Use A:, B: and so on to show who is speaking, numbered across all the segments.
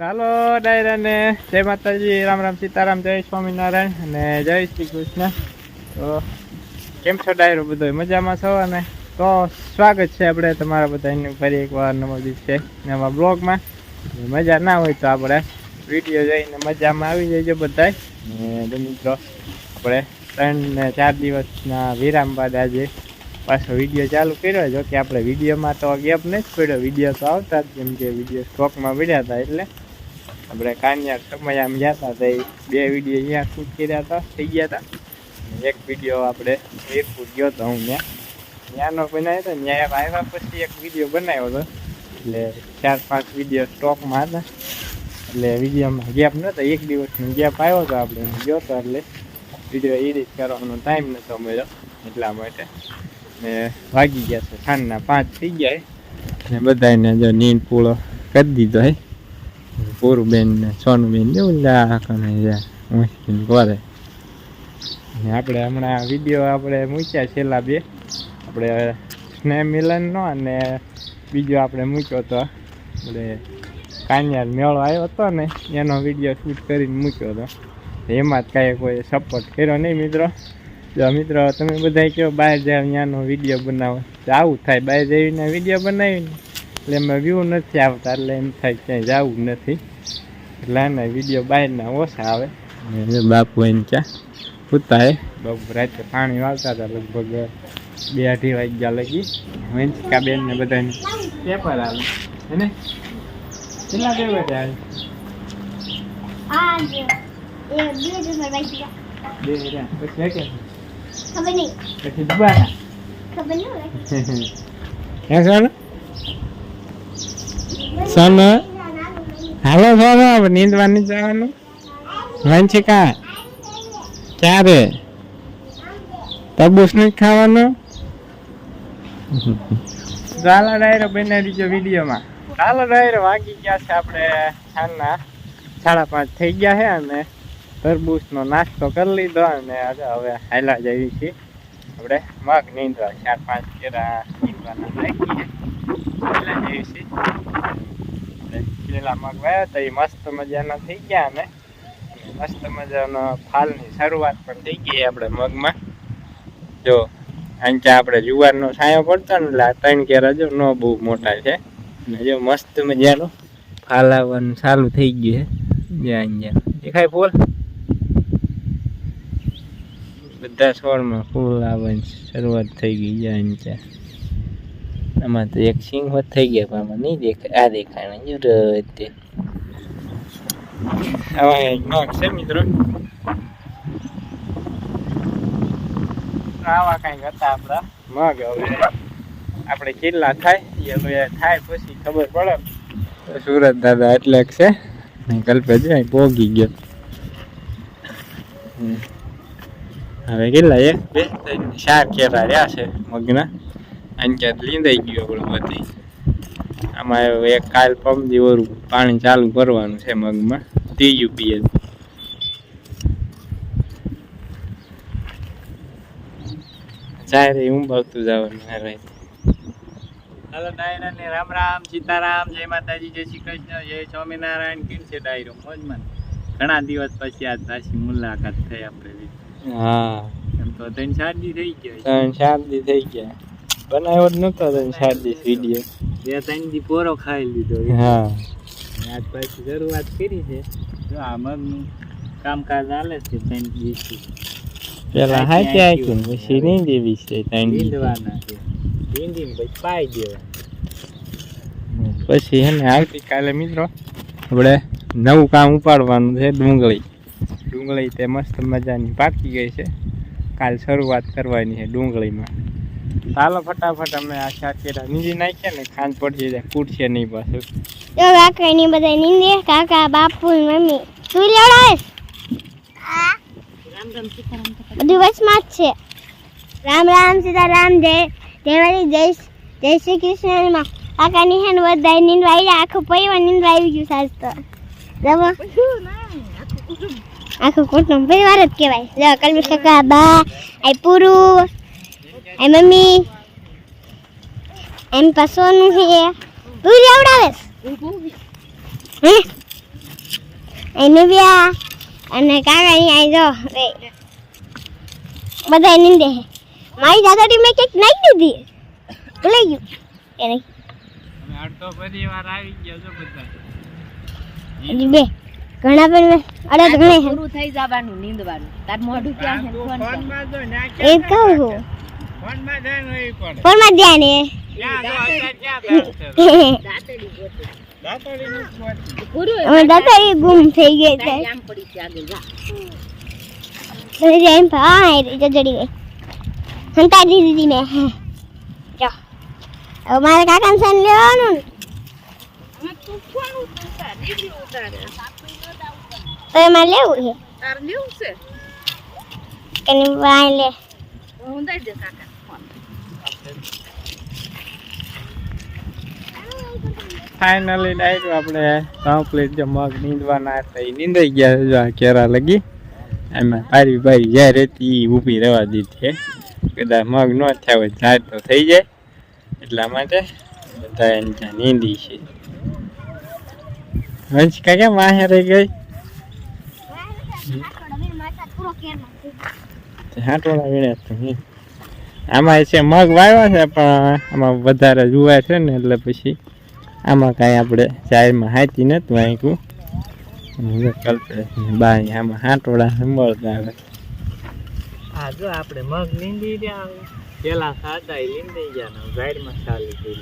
A: ચાલો, ડાયરાને જય માતાજી, રામ રામ સીતારામ, જય સ્વામિનારાયણ અને જય શ્રી કૃષ્ણ. તો કેમ છો ડાયરો બધો? મજામાં છો? અને તો સ્વાગત છે આપણે તમારા બધાને ફરી એકવાર નવો દિવસે, નવા બ્લોગમાં. મજા ના હોય તો આપણે વીડિયો જોઈને મજામાં આવી ને તો મિત્રો, આપણે ત્રણ ને ચાર દિવસના વિરામ બાદ આજે પાછો વીડિયો ચાલુ કર્યો. જો કે આપણે વિડીયોમાં તો ગેપ નથી પડ્યો. વીડિયો તો આવતા જ, જેમ કે વીડિયો સ્ટોકમાં પડ્યા હતા એટલે. આપણે સમય આમ ગયા હતા એ બે વીડિયો અહીંયા શૂટ કર્યા હતા થઈ ગયા હતા એક વીડિયો આપણે વીરપુર ગયો હતો હું ત્યાં. ત્યાંનો બનાવ્યો હતો ત્યાં આવ્યા પછી એક વીડિયો બનાવ્યો હતો એટલે ચાર પાંચ વીડિયો સ્ટોકમાં હતા. એટલે વિડીયોમાં ગેપ નહોતો એક દિવસનો ગેપ આવ્યો હતો આપણે ગયો હતો એટલે વીડિયો એડિટ કરવાનો ટાઈમ નહોતો મળ્યો એટલા માટે. ને વાગી ગયા છે સાંજના પાંચ થઈ ગયા ને બધાને જો નીંદ પૂળો કરી દીધો હે પૂરુબેન ને સોનુબેન ને ઉલ્લા કને મુશ્કેલ કરે. ને આપણે હમણાં વીડિયો આપણે મૂક્યા છેલ્લા બે. આપણે સ્નેહ મિલનનો અને બીજો આપણે મૂક્યો હતો આપણે કાન્યાર મેળો આવ્યો હતો ને, એનો વીડિયો શૂટ કરીને મૂક્યો હતો એમાં જ કાંઈ કોઈ સપોર્ટ કર્યો નહીં મિત્રો. જો મિત્રો તમે બધા કહો બહાર જાવ ત્યાંનો વીડિયો બનાવો. તો આવું થાય બહાર જઈને વીડિયો બનાવીને. એટલે એમાં વ્યૂ નથી આવતા એટલે એમ થાય ક્યાંય જવું નથી. એટલે આના વીડિયો બહારના ઓછા આવે. બાપુ એને ક્યાં પૂતા બાપુ રાતે પાણી વાળતા હતા લગભગ બે અઢી વાગ્યા લગી. વેંચકા બેન ને બધાને પેપર આવે હે કેટલા પેપર આવે
B: આજ એ બે
A: રહ્યા. પછી
B: ખબર નહીં.
A: પછી દુબારા?
B: ખબર નહીં
A: સોનું હાલો સોનો આપણે નીંદવા નહીં જવાનું. વંશિકા, ક્યારે? તરબૂચ નહીં ખાવાનું? ચાલો ડાયરો બનાવી દીજો વિડીયોમાં. ચાલો ડાયરો વાગી ગયા છે આપણે સાંજના સાડા પાંચ થઈ ગયા છે અને તરબૂચનો નાસ્તો કરી લીધો અને હવે હાલા જઈએ છીએ. આપણે મગ નીંદવા, ચાર પાંચ કેરા નીંદવાના. રાખીએ હાલા જઈએ છીએ. પેલા મગ વાયા તો એ મસ્ત મજાના થઈ ગયા અને મસ્ત મજાનો ફાલની શરૂઆત પણ થઈ ગઈ આપણે મગમાં. જો કે આપણે જુવારનો છાંયો પડતો ને, એટલે ત્રણ કેરા જો ન બહુ મોટા છે. અને જો મસ્ત મજાનો ફાલ આવવાનું ચાલુ થઈ ગયું છે. જ્યાં અહીંયા દેખાય ફૂલ? બધા છોડમાં ફૂલ આવવાની શરૂઆત થઈ ગઈ જ્યાં ત્યાં આમાં તો એક સિંગ હોત થઈ ગયા પણ આમાં નહીં દેખાય આ દેખાય ને જો તે. આવા એક મગ છે મિત્રો. આવા કંઈક હતા આપણા. મગ હવે. આપણે કેટલા થાય? એ હવે થાય પછી ખબર પડે. તો સુરત દાદા એટલે છે. કલ્પે છે પોગી ગયો. હવે કેટલા એક બે ચાર કેરા રહ્યા છે મગના. ક્યાંક લીંદાઈ ગયો આપણે બધી. આમાં એક કાલ પંપ ઓરું પાણી ચાલુ કરવાનું છે મગમાં. ત્રીજું પીએ જાય રે ઉંબાવતું જવાનું હે ભાઈ ડાયરા ને રામ રામ સીતારામ જય માતાજી જય શ્રી કૃષ્ણ જય સ્વામિનારાયણ કેમ છે ડાયરો? મોજમાં. ઘણા દિવસ પછી આજ પાછી મુલાકાત થઈ આપણે. હા. એમ તો ત્રણ ચાર દી થઈ ગયા. ત્રણ ચાર દી થઈ ગયા. બનાવ્યો જ નતો ત્રણ ચાર દિવસ વીડિયો બે ત્રણ દી પોરો ખાઈ લીધો. હા. આજ પાછી શરૂઆત કરી છે. જો આ મગનું કામકાજ ચાલે છે ત્રણ દિવસથી. પેલા હાથે આખ્યું ને પછી નહીં દેવી છે ત્રણ દીધવાના છે. ભીંડી પછી પાઈ દેવા પછી હે ને આવતીકાલે મિત્રો આપણે નવું કામ ઉપાડવાનું છે ડુંગળી. ડુંગળી તે મસ્ત મજાની પાકી ગઈ છે. કાલ શરૂઆત કરવાની છે ડુંગળીમાં. ચાલો ફટાફટ અમે આ શાકેરા નીંદી નાખીએ ને ખાંજ પડી જાય, કૂટશે નહીં પાછું.
B: જો કાકા ની બધા નીંદે, કાકા, બાપુ, મમ્મી. તું લેવડાવીશ બધું વચમાં છે. રામ રામ સીતારામ જય દેવાળી જય જય શ્રી કૃષ્ણ. માં કાકા ની હેન બધા નીંદવા આવી આખું પરિવાર નીંદવા આવી ગયું સાજ તો. આખું કુટુંબ, પરિવાર જ કહેવાય. જો કલમી કાકા, બા આઈ પૂરું. આઈ મમ્મી એમ પાસોનું છે. તું લેવડાવેશ હે? અહીં નિવ્યા અને કાકા અહીં જો બધા નીંદે દે મારી દાદાડી મેં કંઈક નાખી દીધી ભૂલાઈ ગયું. કે નહીં.
A: અડધો પરિવાર આવી ગયો છો બધા.
B: હજી બે. ઘણા પણ તો ઘણે.
C: પૂરું થઈ જવાનું નીંદવાનું. તાર મોઢું ક્યાં છે ફોન કર.
A: ફોનમાં જો
B: એ કહું છું
A: ફોનમાં ધ્યાન હોય પડે.
B: ફોનમાં ધ્યાન ને.
C: પૂરું
B: અમે દાદાડી ગુમ થઈ ગઈ છે.
C: તારી પડી છે આગળ જા.
B: એમ હા જડી ગઈ. સંતાડી દીધી મેં. જો. હવે મારે કાકાને સાન લેવાનું તો એમાં લેવું છે.
C: લેવું છે?
B: કે લે.
C: હું દઈ દે કાકા.
A: ફાઇનલી ડાયરો આપણે કમ્પ્લીટ જે મગ નીંદવાના હતા એ નીંદાઈ ગયા જો આ કેરા લગી. એમાં પારી બારી જ્યાં રહેતી એ ઊભી રહેવા દીધી કદાચ મગ ન થયા હોય ઝાડ તો થઈ જાય. એટલા માટે બધા એને ત્યાં નીંદી છે. વંશિકા કેમ વાહે રહી ગઈ? હાટોળા વીણે તો. આમાં છે મગ વાવ્યા છે પણ આમાં વધારે જુવાર છે ને એટલે પછી આમાં કાંઈ આપણે જાહેરમાં હાચી નહોતું આંક્યું કલ્પે બાય આમાં હાટોળા મળતા આવે. હા જો આપણે મગ લીંદી રહ્યા પેલા સાદા લીંદી ગયા ઝાડમાં ચાલી ગઈ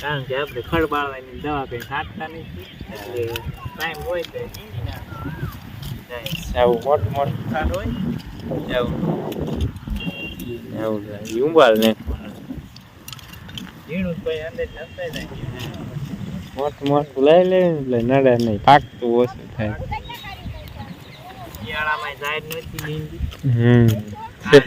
A: કારણ કે આપણે ખડબાળવાની દવા કઈ ખાતા નથી એટલે ટાઈમ હોય તો આવું મોટું હોય એવું ઈ ઉંબાળ ને મોટું મોટું લઈ લે એટલે નડે નહીં. પાકતું ઓછું થાય. શિયાળામાં ઝાડ નથી લીંદી હમ. આ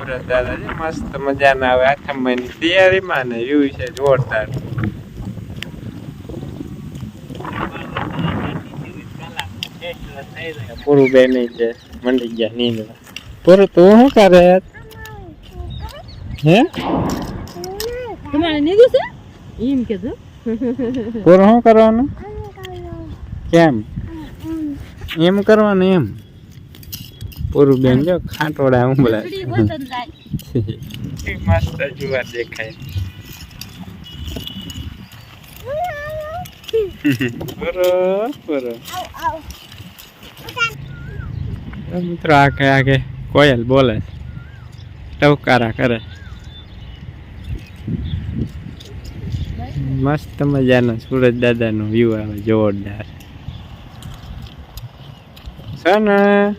A: આ દાદા છે મસ્ત મજાના આવે. આઠમ મહિની તૈયારીમાં ને એવું છે જોરદાર. પૂરું બે નહીં છે મંડી ગયા નીંદવા પૂરું તું શું કરે? હે?
C: તમારે નીંદું છે? એમ કીધું
A: પૂરું શું કરવાનું? કેમ? એમ કરવાનું એમ. પૂરું બેન જો ખાટોડા
C: જાય.
A: મસ્ત જુવાર દેખાય. પૂરો પૂરો મિત્રો આખે આખે કોયલ બોલે ટવકારા કરે. મસ્ત મજાનો સુરજ દાદાનો વ્યૂ આવે, જોરદાર. છે ને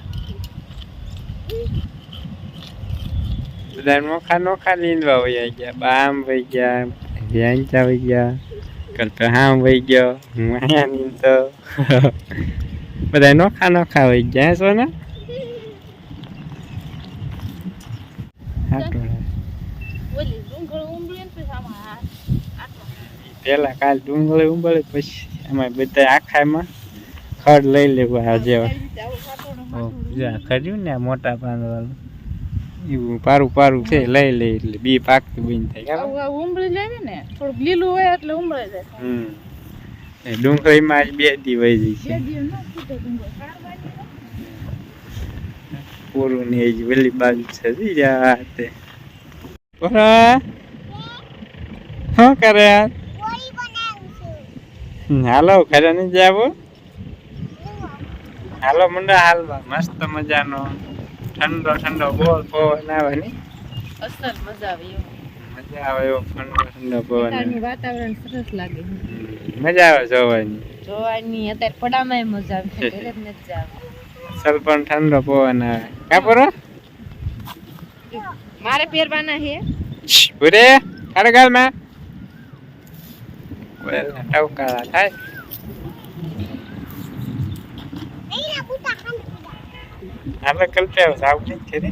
A: બધા નોખા નોખા લીંદવા વહી ગયા. બામ વહી ગયા વ્યાંચા વહી ગયા. કલ્પે હામ વહી ગયો, હું અહીંયા નીંદતો. બધા નોખા નોખા વહી ગયા છો ને હાટોળા.
C: ઓલી ડુંગળ ઉંબળી ને પછી આમાં આ- આટલો.
A: પેલા કાલ ડુંગળી ઉંબળી પછી એમાં બધા આખામાં ખડ લઈ લેવું આ જેવા. ખર્યું ને આ મોટા પાંદવાળું એવું પારું પારું છે લઈ લે એટલે બી પાકતું બંધ થાય.
C: ઉંબળી લેવી ને થોડુંક લીલું હોય એટલે ઉંબળાઈ જાય.
A: હમ. એ ડુંગળીમાં આજ બે દી વહી
C: બે
A: જાય છે
C: દિવસ ન ફૂટે ડુંગળ કાઢવાની ને.
A: પૂરું ને એ જ વેલી બાજુ છે જી જા તે પોરા શું કરે યાર? હાલો ઘરે નહીં જાવો? હાલો મુંડા હાલવા. મસ્ત મજાનો. ઠંડો ઠંડો બોલ પવન આવે ની
C: અસલ મજા આવે
A: મજા આવે એવો ઠંડો ઠંડો પવન
C: વાતાવરણ સરસ લાગે.
A: મજા આવે જોવાની.
C: જોવાની અત્યારે પડામાં મજા આવે ઘરે જ નથી
A: સલ પણ ઠંડો પવન આવે. કા પૂરો
C: મારે પહેરવાના હે.
A: પૂરે અરે ગાલમાં ટવકારા થાય. આપણે કલ્પે આવું સાવ નહીં કરે